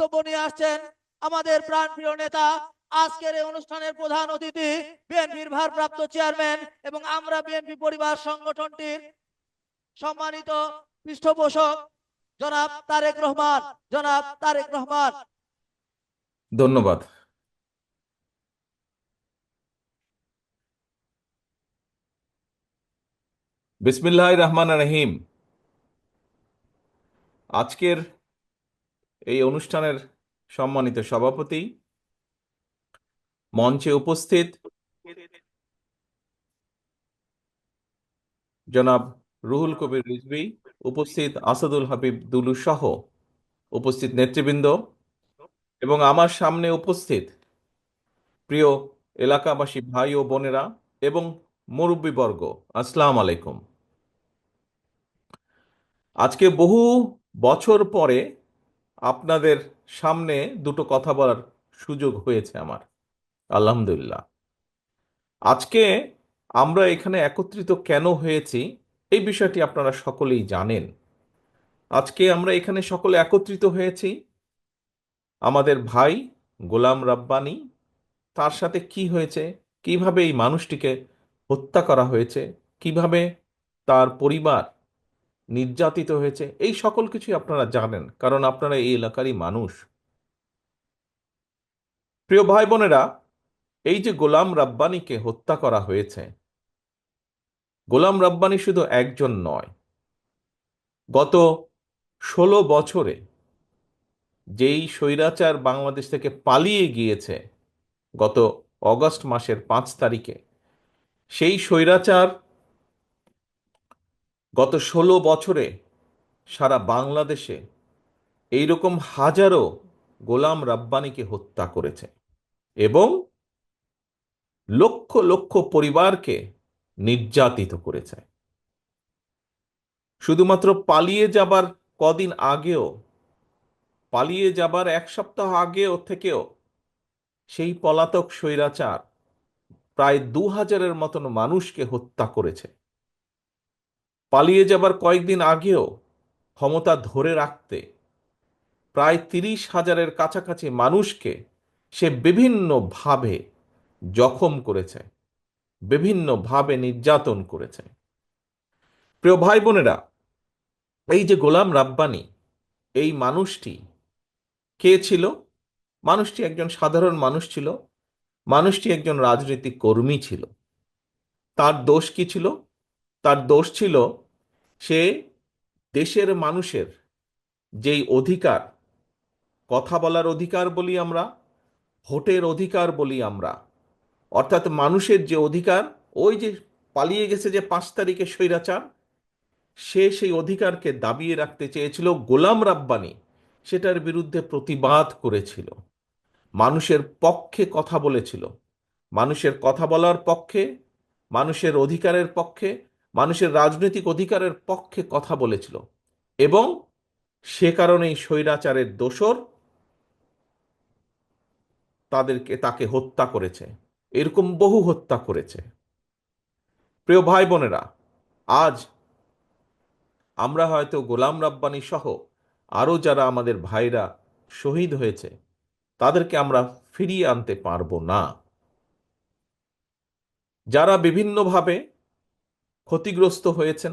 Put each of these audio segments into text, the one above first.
বক্তব্য নিয়ে আসছেন আমাদের প্রাণপ্রিয় নেতা। আজকের এই অনুষ্ঠানের প্রধান অতিথি বিএনপির ভারপ্রাপ্ত চেয়ারম্যান এবং আমরা বিএনপি পরিবার সংগঠনটির সম্মানিত পৃষ্ঠপোষক জনাব তারেক রহমান। জনাব তারেক রহমান। ধন্যবাদ। বিসমিল্লাহ রহমান রহিম। আজকের এই অনুষ্ঠানের সম্মানিত সভাপতি মঞ্চে উপস্থিত জনাব রুহুল কবির রিজভী, উপস্থিত আসাদুল হাবিব দুলু সহ উপস্থিত নেতৃবৃন্দ এবং আমার সামনে উপস্থিত প্রিয় এলাকাবাসী ভাই ও বোনেরা এবং মুরব্বীবর্গ, আসসালাম আলাইকুম। আজকে বহু বছর পরে আপনাদের সামনে দুটো কথা বলার সুযোগ হয়েছে আমার। আলহামদুলিল্লাহ। আজকে আমরা এখানে একত্রিত কেন হয়েছি এই বিষয়টি আপনারা সকলেই জানেন। আজকে আমরা এখানে সকলে একত্রিত হয়েছি। আমাদের ভাই গোলাম রাব্বানি তার সাথে কি হয়েছে, কীভাবে এই মানুষটিকে হত্যা করা হয়েছে, কীভাবে তার পরিবার নির্যাতিত হয়েছে। এই সকল কিছুই আপনারা জানেন, কারণ আপনারা এই এলাকারই মানুষ। প্রিয় ভাই বোনেরা এই যে গোলাম রাব্বানিকে হত্যা করা হয়েছে, গোলাম রাব্বানি শুধু একজন নয়। গত ষোলো বছরে যেই স্বৈরাচার বাংলাদেশ থেকে পালিয়ে গিয়েছে, গত অগস্ট মাসের পাঁচ তারিখে, সেই স্বৈরাচার গত ষোলো বছরে সারা বাংলাদেশে এইরকম হাজারো গোলাম রাব্বানিকে হত্যা করেছে এবং লক্ষ লক্ষ পরিবারকে নির্যাতিত করেছে। শুধুমাত্র পালিয়ে যাবার কদিন আগেও, পালিয়ে যাবার এক সপ্তাহ আগেও থেকেও সেই পলাতক স্বৈরাচার প্রায় দু হাজারের মতন মানুষকে হত্যা করেছে। পালিয়ে যাবার কয়েকদিন আগেও ক্ষমতা ধরে রাখতে প্রায় তিরিশ হাজারের কাছাকাছি মানুষকে সে বিভিন্নভাবে জখম করেছে, বিভিন্নভাবে নির্যাতন করেছে। প্রিয় ভাই বোনেরা এই যে গোলাম রাব্বানি, এই মানুষটি কে ছিল? মানুষটি একজন সাধারণ মানুষ ছিল, মানুষটি একজন রাজনৈতিক কর্মী ছিল। তার দোষ কি ছিল? তার দোষ ছিল সে দেশের মানুষের যেই অধিকার, কথা বলার অধিকার বলি আমরা, ভোটের অধিকার বলি আমরা। অর্থাৎ মানুষের যে অধিকার, ওই যে পালিয়ে গেছে যে পাঁচ তারিখে স্বৈরাচার, সে সেই অধিকারকে দাবিয়ে রাখতে চেয়েছিল গোলাম রাব্বানি। সেটার বিরুদ্ধে প্রতিবাদ করেছিল। মানুষের পক্ষে কথা বলেছিল। মানুষের কথা বলার পক্ষে, মানুষের অধিকারের পক্ষে মানুষের রাজনৈতিক অধিকারের পক্ষে কথা বলেছিল এবং সে কারণেই স্বৈরাচারের দোসর তাদেরকে, তাকে হত্যা করেছে। এরকম বহু হত্যা করেছে। প্রিয় ভাই বোনেরা আজ আমরা হয়তো গোলাম রাব্বানি সহ আরও যারা আমাদের ভাইরা শহীদ হয়েছে, তাদেরকে আমরা ফিরিয়ে আনতে পারব না। যারা বিভিন্নভাবে ক্ষতিগ্রস্ত হয়েছেন।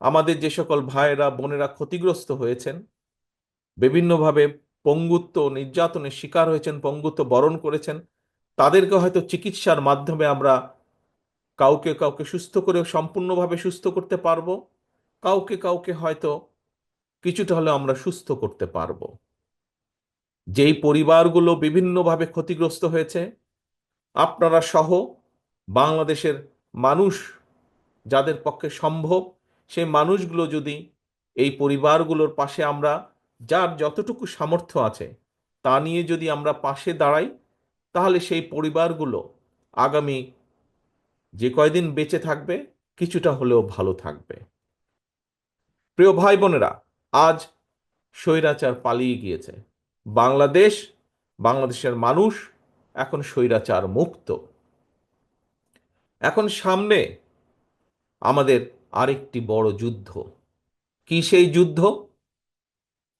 আমাদের যে সকল ভাইয়েরা, বোনেরা ক্ষতিগ্রস্ত হয়েছেন, বিভিন্নভাবে পঙ্গুত্ব নির্যাতনের শিকার হয়েছেন, পঙ্গুত্ব বরণ করেছেন, তাদেরকে হয়তো চিকিৎসার মাধ্যমে আমরা কাউকে কাউকে সুস্থ করে, সম্পূর্ণভাবে সুস্থ করতে পারব। কাউকে কাউকে হয়তো কিছুটা হলেও আমরা সুস্থ করতে পারব। যেই পরিবারগুলো বিভিন্নভাবে ক্ষতিগ্রস্ত হয়েছে, আপনারা সহ বাংলাদেশের মানুষ যাদের পক্ষে সম্ভব, সেই মানুষগুলো যদি এই পরিবারগুলোর পাশে আমরা, যার যতটুকু সামর্থ্য আছে, তা নিয়ে যদি আমরা পাশে দাঁড়াই, তাহলে সেই পরিবারগুলো আগামী যে কয়দিন বেঁচে থাকবে, কিছুটা হলেও ভালো থাকবে। প্রিয় ভাই বোনেরা, আজ স্বৈরাচার পালিয়ে গিয়েছে। বাংলাদেশ, বাংলাদেশের মানুষ এখন স্বৈরাচার মুক্ত। এখন সামনে আমাদের আরেকটি বড় যুদ্ধ। কি সেই যুদ্ধ?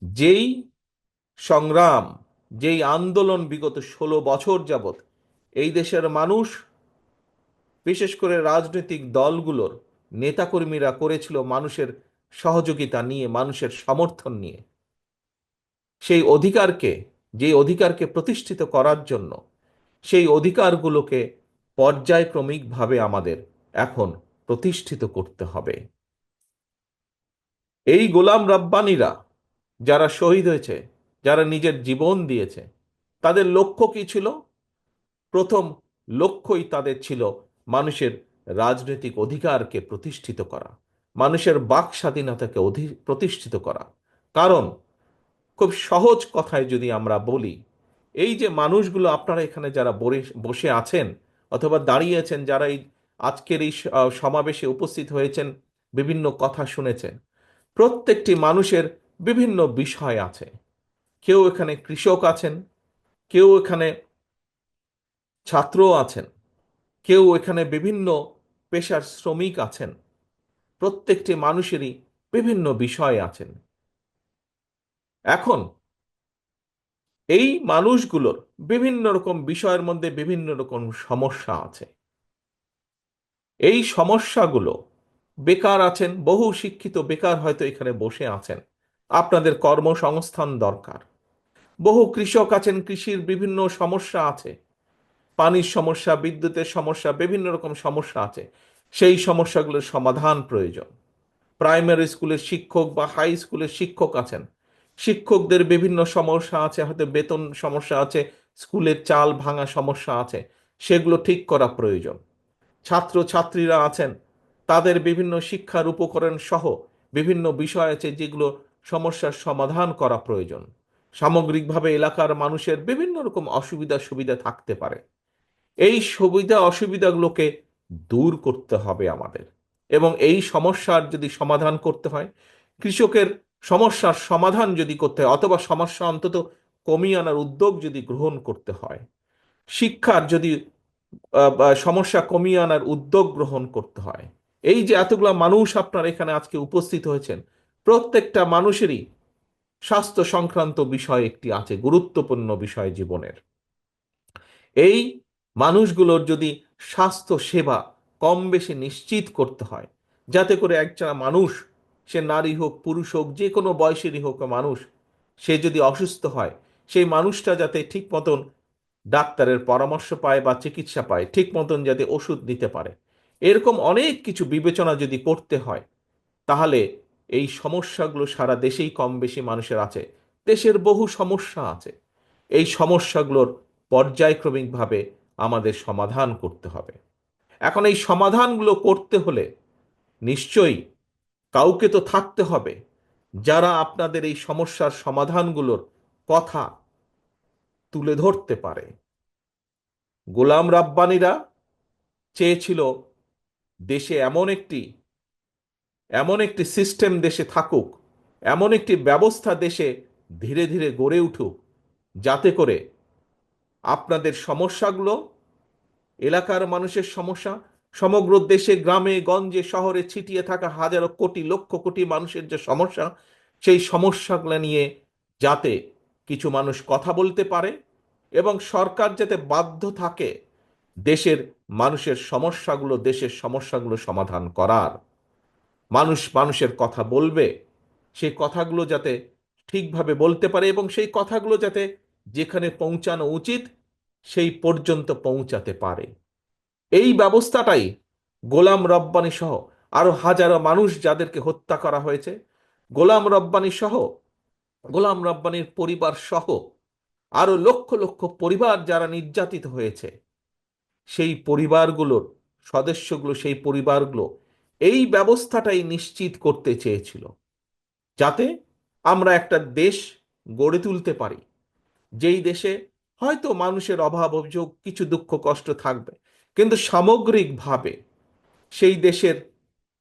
যেই সংগ্রাম, যেই আন্দোলন বিগত ষোলো বছর যাবত এই দেশের মানুষ, বিশেষ করে রাজনৈতিক দলগুলোর নেতাকর্মীরা করেছিল মানুষের সহযোগিতা নিয়ে, মানুষের সমর্থন নিয়ে। সেই অধিকারকে যে অধিকারকে প্রতিষ্ঠিত করার জন্য, সেই অধিকারগুলোকে পর্যায়ক্রমিকভাবে আমাদের এখন প্রতিষ্ঠিত করতে হবে। এই গোলাম রাব্বানীরা যারা শহীদ হয়েছে, যারা নিজের জীবন দিয়েছে, তাদের লক্ষ্য কি ছিল? প্রথম লক্ষ্যই তাদের ছিল মানুষের রাজনৈতিক অধিকারকে প্রতিষ্ঠিত করা, মানুষের বাক স্বাধীনতাকে অধি- প্রতিষ্ঠিত করা। কারণ, খুব সহজ কথায় যদি আমরা বলি, এই যে মানুষগুলো আপনারা এখানে যারা বসে আছেন অথবা দাঁড়িয়ে আছেন, যারা এই আজকের এই সমাবেশে উপস্থিত হয়েছেন, বিভিন্ন কথা শুনেছেন। প্রত্যেকটি মানুষের বিভিন্ন বিষয় আছে। কেউ এখানে কৃষক আছেন, কেউ এখানে ছাত্র আছেন, কেউ এখানে বিভিন্ন পেশার শ্রমিক আছেন। প্রত্যেকটি মানুষেরই বিভিন্ন বিষয় আছেন। এখন এই মানুষগুলোর বিভিন্ন রকম বিষয়ের মধ্যে বিভিন্ন রকম সমস্যা আছে। এই সমস্যাগুলো বেকার আছেন, বহু শিক্ষিত বেকার হয়তো এখানে বসে আছেন। আপনাদের কর্মসংস্থান দরকার। বহু কৃষক আছেন, কৃষির বিভিন্ন সমস্যা আছে। পানির সমস্যা, বিদ্যুতের সমস্যা, বিভিন্ন রকম সমস্যা আছে। সেই সমস্যাগুলোর সমাধান প্রয়োজন। প্রাইমারি স্কুলের শিক্ষক বা হাই স্কুলের শিক্ষক আছেন। শিক্ষকদের বিভিন্ন সমস্যা আছে, হয়তো বেতন সমস্যা আছে, স্কুলের চাল ভাঙা সমস্যা আছে। সেগুলো ঠিক করা প্রয়োজন। ছাত্র ছাত্রীরা আছেন। তাদের বিভিন্ন শিক্ষার উপকরণ সহ বিভিন্ন বিষয় আছে যেগুলো সমস্যার সমাধান করা প্রয়োজন। সামগ্রিকভাবে এলাকার মানুষের বিভিন্ন রকম অসুবিধা সুবিধা থাকতে পারে। এই সুবিধা অসুবিধাগুলোকে দূর করতে হবে আমাদের এবং এই সমস্যার যদি সমাধান করতে হয়, কৃষকের সমস্যার সমাধান যদি করতে হয় অথবা সমস্যা অন্তত কমিয়ে আনার উদ্যোগ যদি গ্রহণ করতে হয়, শিক্ষার যদি সমস্যা কমিয়ে আনার উদ্যোগ গ্রহণ করতে হয়। এই যে এতগুলা মানুষ আপনার এখানে আজকে উপস্থিত হয়েছেন, প্রত্যেকটা মানুষেরই স্বাস্থ্য সংক্রান্ত বিষয় একটি আছে, গুরুত্বপূর্ণ বিষয় জীবনের। এই মানুষগুলোর যদি স্বাস্থ্য সেবা কম বেশি নিশ্চিত করতে হয়, যাতে করে একজন মানুষ, সে নারী হোক, পুরুষ হোক, যে কোনো বয়সেরই হোক মানুষ, সে যদি অসুস্থ হয়, সেই মানুষটা যাতে ঠিক মতন ডাক্তারের পরামর্শ পায় বা চিকিৎসা পায়, ঠিক মতন যাতে ওষুধ নিতে পারে। এরকম অনেক কিছু বিবেচনা যদি করতে হয়, তাহলে এই সমস্যাগুলো সারা দেশেই কম বেশি মানুষের আছে। দেশের বহু সমস্যা আছে। এই সমস্যাগুলোর পর্যায়ক্রমিকভাবে আমাদের সমাধান করতে হবে। এখন এই সমাধানগুলো করতে হলে নিশ্চয়ই কাউকে তো থাকতে হবে। যারা আপনাদের এই সমস্যার সমাধানগুলোর কথা তুলে ধরতে পারে। গোলাম রাব্বানীরা চেয়েছিল দেশে এমন একটি এমন একটি সিস্টেম দেশে থাকুক, এমন একটি ব্যবস্থা দেশে ধীরে ধীরে গড়ে উঠুক, যাতে করে আপনাদের সমস্যাগুলো, এলাকার মানুষের সমস্যা, সমগ্র দেশে, গ্রামে, গঞ্জে, শহরে ছিটিয়ে থাকা হাজারো কোটি, লক্ষ কোটি মানুষের যে সমস্যা, সেই সমস্যাগুলো নিয়ে যাতে কিছু মানুষ কথা বলতে পারে এবং সরকার যাতে বাধ্য থাকে দেশের মানুষের সমস্যাগুলো, দেশের সমস্যাগুলো সমাধান করার। মানুষ মানুষের কথা বলবে, সেই কথাগুলো যাতে ঠিকভাবে বলতে পারে এবং সেই কথাগুলো যাতে যেখানে পৌঁছানো উচিত, সেই পর্যন্ত পৌঁছাতে পারে। এই ব্যবস্থাটাই গোলাম রব্বানি সহ আরও হাজারো মানুষ যাদেরকে হত্যা করা হয়েছে, গোলাম রব্বানি সহ গোলাম রব্বানির পরিবার সহ আরও লক্ষ লক্ষ পরিবার যারা নির্যাতিত হয়েছে, সেই পরিবারগুলোর সদস্যগুলো, সেই পরিবারগুলো এই ব্যবস্থাটাই নিশ্চিত করতে চেয়েছিল যাতে আমরা একটা দেশ গড়ে তুলতে পারি। যেই দেশে হয়তো মানুষের অভাব, অভিযোগ, কিছু দুঃখ, কষ্ট থাকবে, কিন্তু সামগ্রিকভাবে সেই দেশের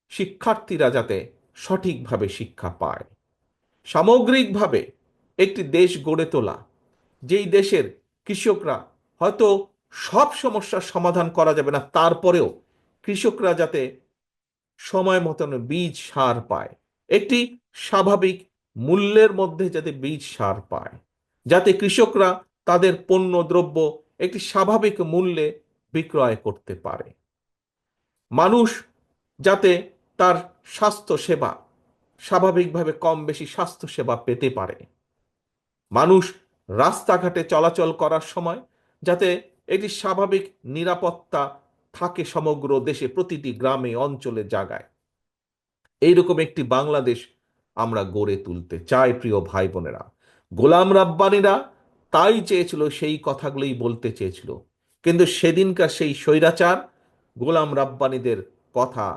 শিক্ষার্থীরা যাতে সঠিকভাবে শিক্ষা পায়। সামগ্রিকভাবে একটি দেশ গড়ে তোলা, যেই দেশের কৃষকরা হয়তো সব সমস্যার সমাধান করা যাবে না, তারপরেও কৃষকরা যাতে সময় মতন বীজ সার পায়। একটি স্বাভাবিক মূল্যের মধ্যে যাতে বীজ সার পায়, যাতে কৃষকরা তাদের পণ্য, দ্রব্য একটি স্বাভাবিক মূল্যে বিক্রয় করতে পারে। মানুষ যাতে তার স্বাস্থ্য সেবা স্বাভাবিকভাবে কম বেশি স্বাস্থ্য সেবা পেতে পারে। মানুষ রাস্তাঘাটে চলাচল করার সময় যাতে একটি স্বাভাবিক নিরাপত্তা থাকে সমগ্র দেশে প্রতিটি গ্রামে, অঞ্চলে জায়গায় এইরকম একটি বাংলাদেশ আমরা গড়ে তুলতে চাই, প্রিয় ভাই বোনেরা গোলাম রাব্বানিরা তাই চেয়েছিল, সেই কথাগুলোই বলতে চেয়েছিল। কিন্তু সেদিনকার সেই স্বৈরাচার গোলাম রাব্বানিদের কথা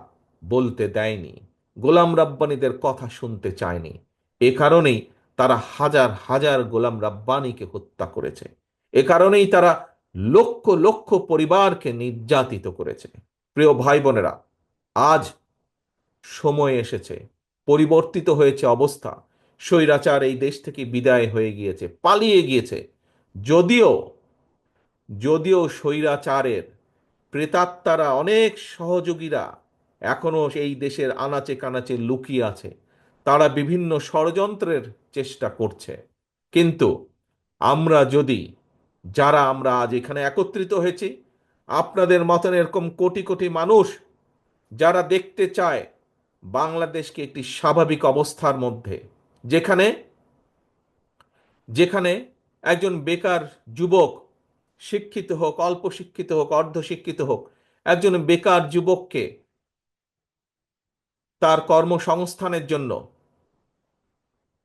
বলতে দেয়নি। গোলাম রাব্বানিদের কথা শুনতে চায়নি। এ কারণেই তারা হাজার হাজার গোলাম রাব্বানিকে হত্যা করেছে। এ কারণেই তারা লক্ষ লক্ষ পরিবারকে নির্যাতিত করেছে। প্রিয় ভাই বোনেরা আজ সময় এসেছে, পরিবর্তিত হয়েছে অবস্থা। স্বৈরাচার এই দেশ থেকে বিদায় হয়ে গিয়েছে, পালিয়ে গিয়েছে। যদিও যদিও স্বৈরাচারের প্রেতাত্মারা, অনেক সহযোগীরা এখনও এই দেশের আনাচে কানাচে লুকিয়ে আছে। তারা বিভিন্ন ষড়যন্ত্রের চেষ্টা করছে। কিন্তু আমরা যদি, যারা আমরা আজ এখানে একত্রিত হয়েছি, আপনাদের মতন এরকম কোটি কোটি মানুষ, যারা দেখতে চায় বাংলাদেশকে একটি স্বাভাবিক অবস্থার মধ্যে, যেখানে যেখানে একজন বেকার যুবক শিক্ষিত হোক, অল্প শিক্ষিত হোক, অর্ধ শিক্ষিত হোক, একজন বেকার যুবককে তার কর্মসংস্থানের জন্য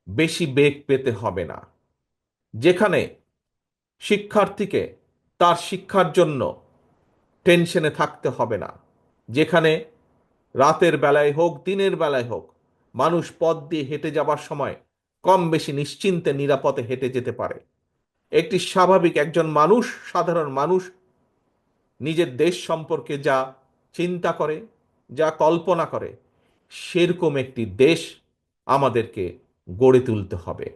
বেশি বেগ পেতে হবে না। যেখানে শিক্ষার্থীকে তার শিক্ষার জন্য টেনশনে থাকতে হবে না। যেখানে রাতের বেলায় হোক, দিনের বেলায় হোক, মানুষ পথ দিয়ে হেঁটে যাবার সময় কম বেশি নিশ্চিন্তে, নিরাপদে হেঁটে যেতে পারে। একটি স্বাভাবিক একজন মানুষ, সাধারণ মানুষ, নিজের দেশ সম্পর্কে যা চিন্তা করে, যা কল্পনা করে সেরকম একটি দেশ আমাদেরকে গড়ে তুলতে হবে।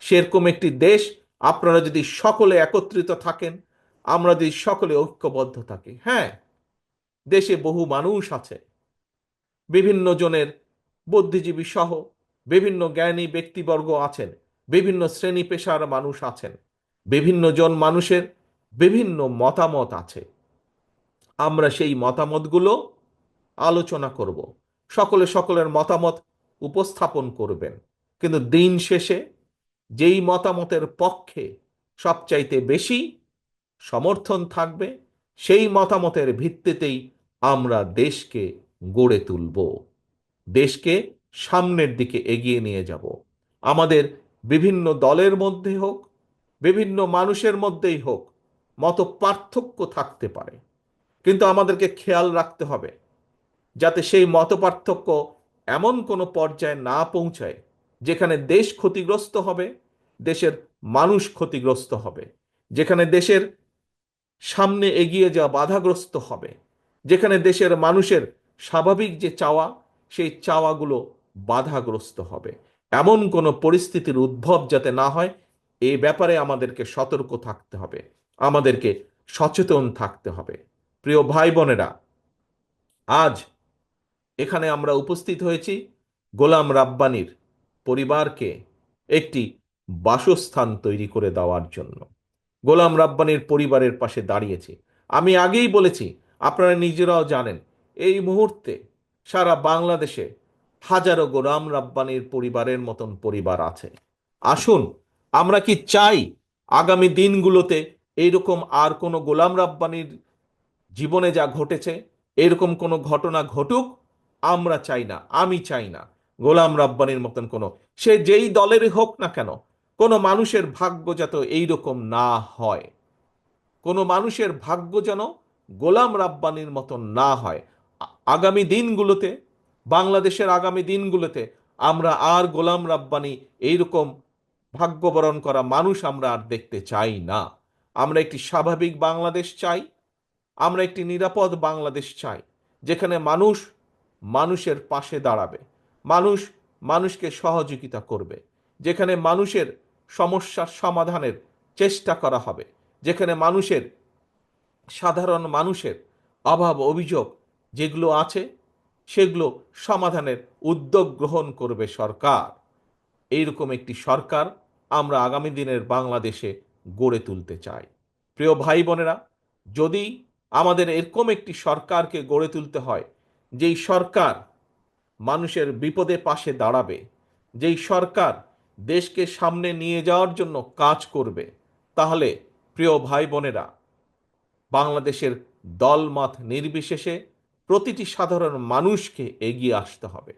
সেরকম একটি দেশ আপনারা যদি সকলে একত্রিত থাকেন, আমরা যদি সকলে ঐক্যবদ্ধ থাকি হ্যাঁ দেশে বহু মানুষ আছে। বিভিন্ন জনের বুদ্ধিজীবী সহ বিভিন্ন জ্ঞানী ব্যক্তিবর্গ আছেন, বিভিন্ন শ্রেণি পেশার মানুষ আছেন, বিভিন্ন জন মানুষের বিভিন্ন মতামত আছে। আমরা সেই মতামতগুলো আলোচনা করব। সকলে সকলের মতামত উপস্থাপন করবেন। কিন্তু দিন শেষে যেই মতামতের পক্ষে সবচাইতে বেশি সমর্থন থাকবে, সেই মতামতের ভিত্তিতেই আমরা দেশকে গড়ে তুলব। দেশকে সামনের দিকে এগিয়ে নিয়ে যাব। আমাদের বিভিন্ন দলের মধ্যে হোক, বিভিন্ন মানুষের মধ্যেই হোক মত পার্থক্য থাকতে পারে। কিন্তু আমাদেরকে খেয়াল রাখতে হবে যাতে সেই মত পার্থক্য এমন কোনো পর্যায়ে না পৌঁছায় যেখানে দেশ ক্ষতিগ্রস্ত হবে, দেশের মানুষ ক্ষতিগ্রস্ত হবে, যেখানে দেশের সামনে এগিয়ে যাওয়া বাধাগ্রস্ত হবে, যেখানে দেশের মানুষের স্বাভাবিক যে চাওয়া, সেই চাওয়াগুলো বাধাগ্রস্ত হবে। এমন কোনো পরিস্থিতির উদ্ভব যাতে না হয়, এ ব্যাপারে আমাদেরকে সতর্ক থাকতে হবে, আমাদেরকে সচেতন থাকতে হবে। প্রিয় ভাই বোনেরা, আজ এখানে আমরা উপস্থিত হয়েছি গোলাম রাব্বানির পরিবারকে একটি বাসস্থান তৈরি করে দেওয়ার জন্য। গোলাম রাব্বানির পরিবারের পাশে দাঁড়িয়েছি। আমি আগেই বলেছি, আপনারা নিজেরাও জানেন, এই মুহূর্তে সারা বাংলাদেশে হাজারো গোলাম রাব্বানির পরিবারের মতন পরিবার আছে। আসুন, আমরা কি চাই আগামী দিনগুলোতে এইরকম আর কোনো গোলাম রাব্বানির জীবনে যা ঘটেছে, এরকম কোনো ঘটনা ঘটুক? আমরা চাই না, আমি চাই না। গোলাম রাব্বানির মতন কোনো, সে যেই দলেরই হোক না কেন, কোনো মানুষের ভাগ্য যাতে এইরকম না হয়। কোনো মানুষের ভাগ্য যেন গোলাম রাব্বানির মতন না হয়। আগামী দিনগুলোতে, বাংলাদেশের আগামী দিনগুলোতে আমরা আর গোলাম রাব্বানি এইরকম ভাগ্যবরণ করা মানুষ আমরা আর দেখতে চাই না। আমরা একটি স্বাভাবিক বাংলাদেশ চাই, আমরা একটি নিরাপদ বাংলাদেশ চাই, যেখানে মানুষ মানুষের পাশে দাঁড়াবে। মানুষ মানুষকে সহযোগিতা করবে। যেখানে মানুষের সমস্যার সমাধানের চেষ্টা করা হবে, যেখানে মানুষের সাধারণ মানুষের অভাব অভিযোগ যেগুলো আছে, সেগুলো সমাধানের উদ্যোগ গ্রহণ করবে সরকার। এইরকম একটি সরকার আমরা আগামী দিনের বাংলাদেশে গড়ে তুলতে চাই। প্রিয় ভাই বোনেরা, যদি আমাদের এরকম একটি সরকারকে গড়ে তুলতে হয় যেই সরকার মানুষের বিপদে পাশে দাঁড়াবে, যেই সরকার দেশকে সামনে নিয়ে যাওয়ার জন্য কাজ করবে, তাহলে প্রিয় ভাই বোনেরা বাংলাদেশের দলমত নির্বিশেষে প্রতিটি সাধারণ মানুষকে এগিয়ে আসতে হবে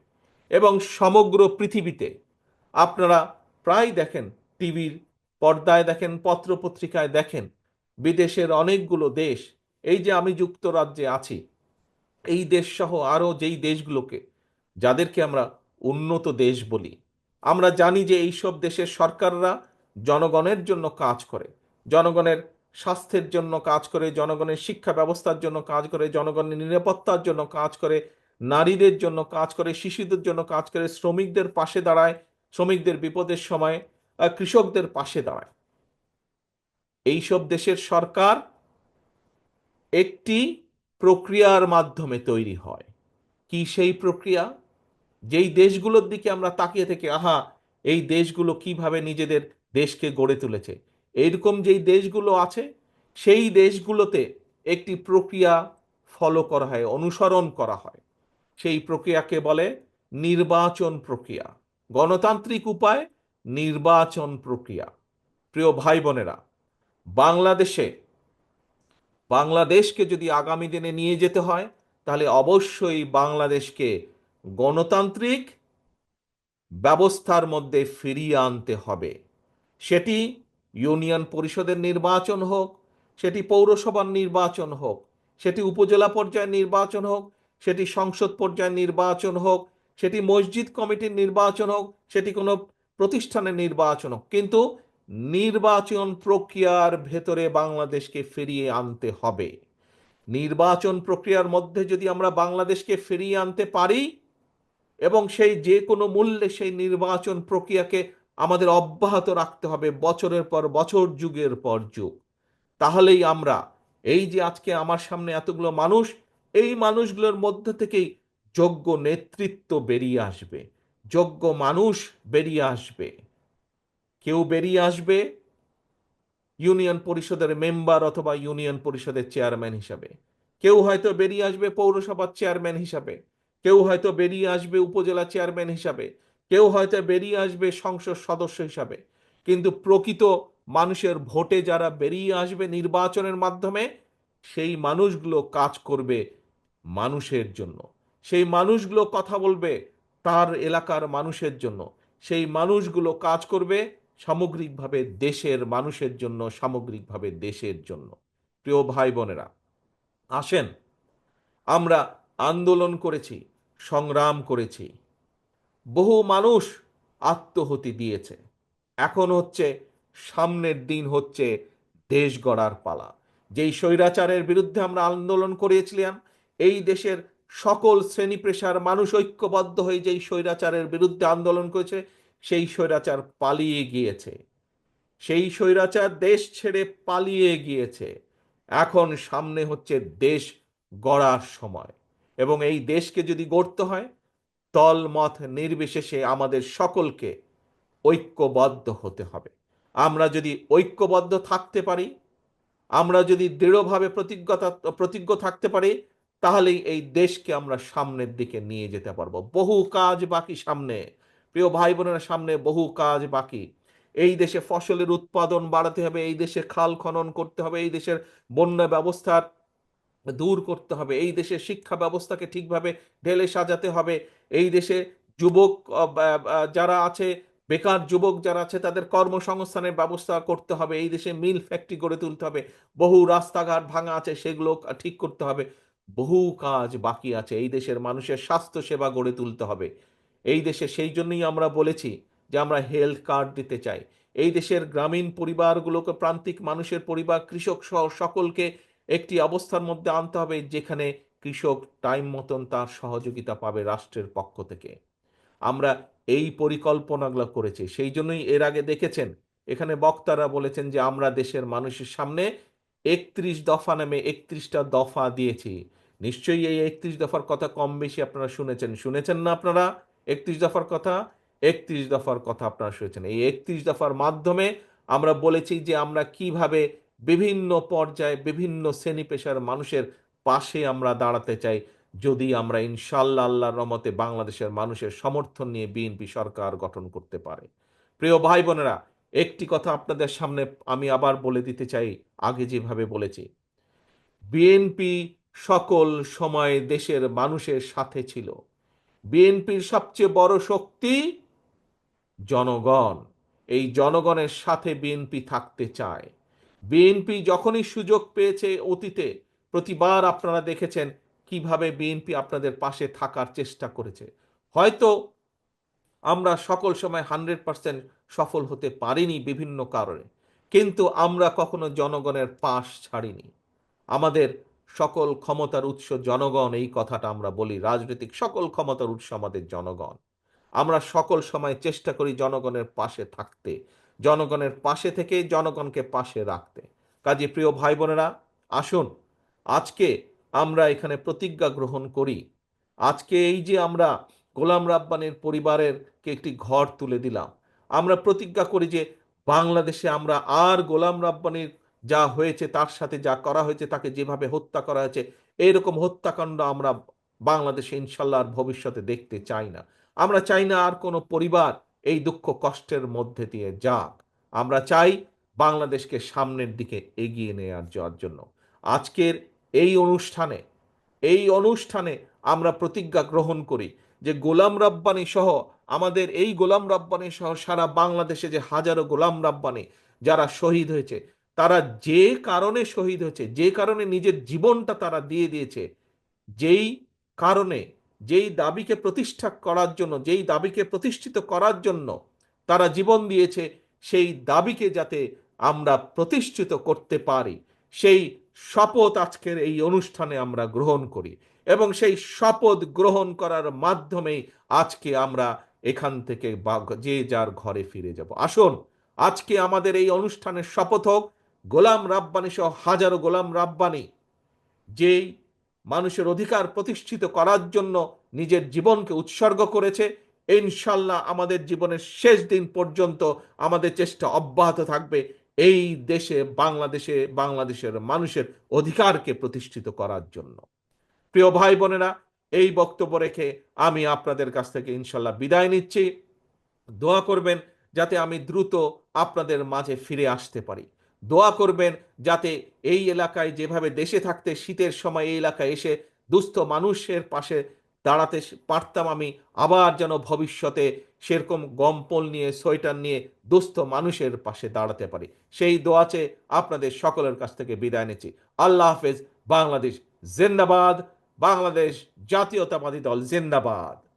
এবং সমগ্র পৃথিবীতে আপনারা প্রায় দেখেন টিভির পর্দায় দেখেন, পত্রপত্রিকায় দেখেন, বিদেশের অনেকগুলো দেশ, এই যে আমি যুক্তরাজ্যে আছি এই দেশ সহ আরও যেই দেশগুলোকে, যাদেরকে আমরা উন্নত দেশ বলি, আমরা জানি যে এইসব দেশের সরকাররা জনগণের জন্য কাজ করে, জনগণের স্বাস্থ্যের জন্য কাজ করে, জনগণের শিক্ষা ব্যবস্থার জন্য কাজ করে, জনগণের নিরাপত্তার জন্য কাজ করে, নারীদের জন্য কাজ করে, শিশুদের জন্য কাজ করে, শ্রমিকদের পাশে দাঁড়ায়, শ্রমিকদের বিপদের সময় কৃষকদের পাশে দাঁড়ায়। এইসব দেশের সরকার একটি প্রক্রিয়ার মাধ্যমে তৈরি হয়। কি সেই প্রক্রিয়া? যেই দেশগুলোর দিকে আমরা তাকিয়ে থেকে, আহা, এই দেশগুলো কীভাবে নিজেদের দেশকে গড়ে তুলেছে? এইরকম যেই দেশগুলো আছে, সেই দেশগুলোতে একটি প্রক্রিয়া ফলো করা হয়, অনুসরণ করা হয়। সেই প্রক্রিয়াকে বলে নির্বাচন প্রক্রিয়া। গণতান্ত্রিক উপায় নির্বাচন প্রক্রিয়া। প্রিয় ভাই বোনেরা বাংলাদেশে বাংলাদেশকে যদি আগামী দিনে নিয়ে যেতে হয়, তাহলে অবশ্যই বাংলাদেশকে গণতান্ত্রিক ব্যবস্থার মধ্যে ফিরিয়ে আনতে হবে। সেটি ইউনিয়ন পরিষদের নির্বাচন হোক, সেটি পৌরসভার নির্বাচন হোক, সেটি উপজেলা পর্যায়ের নির্বাচন হোক, সেটি সংসদ পর্যায়ের নির্বাচন হোক, সেটি মসজিদ কমিটির নির্বাচন হোক, সেটি কোনো প্রতিষ্ঠানের নির্বাচন হোক। কিন্তু নির্বাচন প্রক্রিয়ার ভেতরে বাংলাদেশকে ফিরিয়ে আনতে হবে। নির্বাচন প্রক্রিয়ার মধ্যে যদি আমরা বাংলাদেশকে ফিরিয়ে আনতে পারি এবং সেই যে কোনো মূল্যে সেই নির্বাচন প্রক্রিয়াকে আমাদের অব্যাহত রাখতে হবে বছরের পর বছর, যুগের পর যুগ, তাহলেই আমরা এই যে আজকে আমার সামনে এতগুলো মানুষ, এই মানুষগুলোর মধ্যে থেকেই যোগ্য নেতৃত্ব বেরিয়ে আসবে, যোগ্য মানুষ বেরিয়ে আসবে। কেউ বেরিয়ে আসবে ইউনিয়ন পরিষদের মেম্বার অথবা ইউনিয়ন পরিষদের চেয়ারম্যান হিসাবে। কেউ হয়তো বেরিয়ে আসবে পৌরসভার চেয়ারম্যান হিসাবে। কেউ হয়তো বেরিয়ে আসবে উপজেলা চেয়ারম্যান হিসাবে। কেউ হয়তো বেরিয়ে আসবে সংসদ সদস্য হিসাবে। কিন্তু প্রকৃত মানুষের ভোটে যারা বেরিয়ে আসবে নির্বাচনের মাধ্যমে, সেই মানুষগুলো কাজ করবে মানুষের জন্য। সেই মানুষগুলো কথা বলবে তার এলাকার মানুষের জন্য। সেই মানুষগুলো কাজ করবে সামগ্রিকভাবে দেশের মানুষের জন্য, সামগ্রিকভাবে দেশের জন্য। প্রিয় ভাই বোনেরা, আসেন, আমরা আন্দোলন করেছি, সংগ্রাম করেছি। বহু মানুষ আত্মহতি দিয়েছে। এখন হচ্ছে, সামনের দিন হচ্ছে দেশ গড়ার পালা। যেই স্বৈরাচারের বিরুদ্ধে আমরা আন্দোলন করেছিলাম, এই দেশের সকল শ্রেণি পেশার মানুষ ঐক্যবদ্ধ হয়ে যেই স্বৈরাচারের বিরুদ্ধে আন্দোলন করেছে সেই স্বৈরাচার পালিয়ে গিয়েছে। সেই স্বৈরাচার দেশ ছেড়ে পালিয়ে গিয়েছে। এখন সামনে হচ্ছে দেশ গড়ার সময় এবং এই দেশকে যদি গড়তে হয় দল মত নির্বিশেষে আমাদের সকলকে ঐক্যবদ্ধ হতে হবে। আমরা যদি ঐক্যবদ্ধ থাকতে পারি, আমরা যদি দৃঢ়ভাবে প্রতিজ্ঞতা, প্রতিজ্ঞ থাকতে পারি, তাহলেই এই দেশকে আমরা সামনের দিকে নিয়ে যেতে পারব। বহু কাজ বাকি সামনে। প্রিয় ভাই বোনেরা সামনে বহু কাজ বাকি। এই দেশে ফসলের উৎপাদন বাড়াতে হবে, এই দেশে খাল খনন করতে হবে, এই দেশের বন্যা ব্যবস্থার দূর করতে হবে, এই দেশের শিক্ষা ব্যবস্থাকে ঠিকভাবে ঢেলে সাজাতে হবে, এই দেশে যুবক যারা আছে, বেকার যুবক যারা আছে, তাদের কর্মসংস্থানের ব্যবস্থা করতে হবে, এই দেশে মিল ফ্যাক্টরি গড়ে তুলতে হবে, বহু রাস্তাঘাট ভাঙা আছে, সেগুলো ঠিক করতে হবে। বহু কাজ বাকি আছে, এই দেশের মানুষের স্বাস্থ্য সেবা গড়ে তুলতে হবে। এই দেশে সেই জন্যই আমরা বলেছি যে আমরা হেলথ কার্ড দিতে চাই। এই দেশের গ্রামীণ পরিবারগুলোকে, প্রান্তিক মানুষের পরিবার, কৃষক সহ সকলকে একটি অবস্থার মধ্যে আনতে হবে যেখানে কৃষক টাইম মতন তার সহযোগিতা পাবে রাষ্ট্রের পক্ষ থেকে। আমরা এই পরিকল্পনাগুলো করেছি। সেই জন্যই এর আগে দেখেছেন, এখানে বক্তারা বলেছেন যে আমরা দেশের মানুষের সামনে একত্রিশ দফা নামে একত্রিশটা দফা দিয়েছি। নিশ্চয়ই এই একত্রিশ দফার কথা কম বেশি আপনারা শুনেছেন। শুনেছেন না আপনারা? একত্রিশ দফার কথা, একত্রিশ দফার কথা আপনারা শুনেছেন। এই একত্রিশ দফার মাধ্যমে আমরা বলেছি যে আমরা কীভাবে বিভিন্ন পর্যায়ে বিভিন্ন শ্রেণি পেশার মানুষের পাশে আমরা দাঁড়াতে চাই, যদি আমরা ইনশাল্লাহ আল্লাহর রহমতে বাংলাদেশের মানুষের সমর্থন নিয়ে বিএনপি সরকার গঠন করতে পারে। প্রিয় ভাই বোনেরা, একটি কথা আপনাদের সামনে আমি আবার বলে দিতে চাই, আগে যেভাবে বলেছি। বিএনপি সকল সময় দেশের মানুষের সাথে ছিল। বিএনপির সবচেয়ে বড় শক্তি জনগণ। এই জনগণের সাথে বিএনপি থাকতে চায়। বিএনপি যখনই সুযোগ পেয়েছে অতীতে, প্রতিবার আপনারা দেখেছেন কীভাবে বিএনপি আপনাদের পাশে থাকার চেষ্টা করেছে। হয়তো আমরা সকল সময় হান্ড্রেড পার্সেন্ট সফল হতে পারিনি বিভিন্ন কারণে, কিন্তু আমরা কখনো জনগণের পাশ ছাড়িনি। আমাদের সকল ক্ষমতার উৎস জনগণ, এই কথাটা আমরা বলি, রাজনৈতিক সকল ক্ষমতার উৎস আমাদের জনগণ। আমরা সকল সময় চেষ্টা করি জনগণের পাশে থাকতে, জনগণের পাশে থেকে জনগণকে পাশে রাখতে। কাজে প্রিয় ভাই বোনেরা আসুন, আজকে আমরা এখানে প্রতিজ্ঞা গ্রহণ করি। আজকে এই যে আমরা গোলাম রাব্বানের পরিবারের কে একটি ঘর তুলে দিলাম, আমরা প্রতিজ্ঞা করি যে বাংলাদেশে আমরা আর গোলাম রাব্বানির যা হয়েছে তার সাথে যা করা হয়েছে তাকে যেভাবে হত্যা করা হয়েছে, এইরকম হত্যাকাণ্ড আমরা বাংলাদেশে ইনশাল্লাহ আর ভবিষ্যতে দেখতে চাই না। আমরা চাই না আর কোনো পরিবার এই দুঃখ কষ্টের মধ্যে দিয়ে যাক। আমরা চাই বাংলাদেশকে সামনের দিকে এগিয়ে নেওয়ার যাওয়ার জন্য। আজকের এই অনুষ্ঠানে এই অনুষ্ঠানে আমরা প্রতিজ্ঞা গ্রহণ করি যে গোলাম রাব্বানি সহ, আমাদের এই গোলাম রাব্বানি সহ সারা বাংলাদেশে যে হাজারো গোলাম রাব্বানি যারা শহীদ হয়েছে তারা যে কারণে শহীদ হয়েছে, যে কারণে নিজের জীবনটা তারা দিয়ে দিয়েছে, যেই কারণে, যেই দাবিকে প্রতিষ্ঠা করার জন্য, যেই দাবিকে প্রতিষ্ঠিত করার জন্য তারা জীবন দিয়েছে, সেই দাবিকে যাতে আমরা প্রতিষ্ঠিত করতে পারি। সেই শপথ আজকের এই অনুষ্ঠানে আমরা গ্রহণ করি এবং সেই শপথ গ্রহণ করার মাধ্যমেই আজকে আমরা এখান থেকে যে যার ঘরে ফিরে যাব। আসুন, আজকে আমাদের এই অনুষ্ঠানের শপথ হোক গোলাম রাব্বানি সহ হাজারো গোলাম রাব্বানি যেই মানুষের অধিকার প্রতিষ্ঠিত করার জন্য নিজের জীবনকে উৎসর্গ করেছে, ইনশাল্লাহ আমাদের জীবনের শেষ দিন পর্যন্ত আমাদের চেষ্টা অব্যাহত থাকবে এই দেশে, বাংলাদেশে, বাংলাদেশের মানুষের অধিকারকে প্রতিষ্ঠিত করার জন্য। প্রিয় ভাই বোনেরা, এই বক্তব্য রেখে আমি আপনাদের কাছ থেকে ইনশাল্লাহ বিদায় নিচ্ছি। দোয়া করবেন যাতে আমি দ্রুত আপনাদের মাঝে ফিরে আসতে পারি। দোয়া করবেন যাতে এই এলাকায় যেভাবে দেশে থাকতে শীতের সময় এই এলাকায় এসে দুস্থ মানুষের পাশে দাঁড়াতে পারতাম আমি। আবার যেন ভবিষ্যতে সেরকম গম্পল নিয়ে, সোয়েটার নিয়ে দুস্থ মানুষের পাশে দাঁড়াতে পারি। সেই দোয়াচে আপনাদের সকলের কাছ থেকে বিদায় নিচ্ছি। আল্লাহ হাফেজ। বাংলাদেশ জিন্দাবাদ। বাংলাদেশ জাতীয়তাবাদী দল জিন্দাবাদ।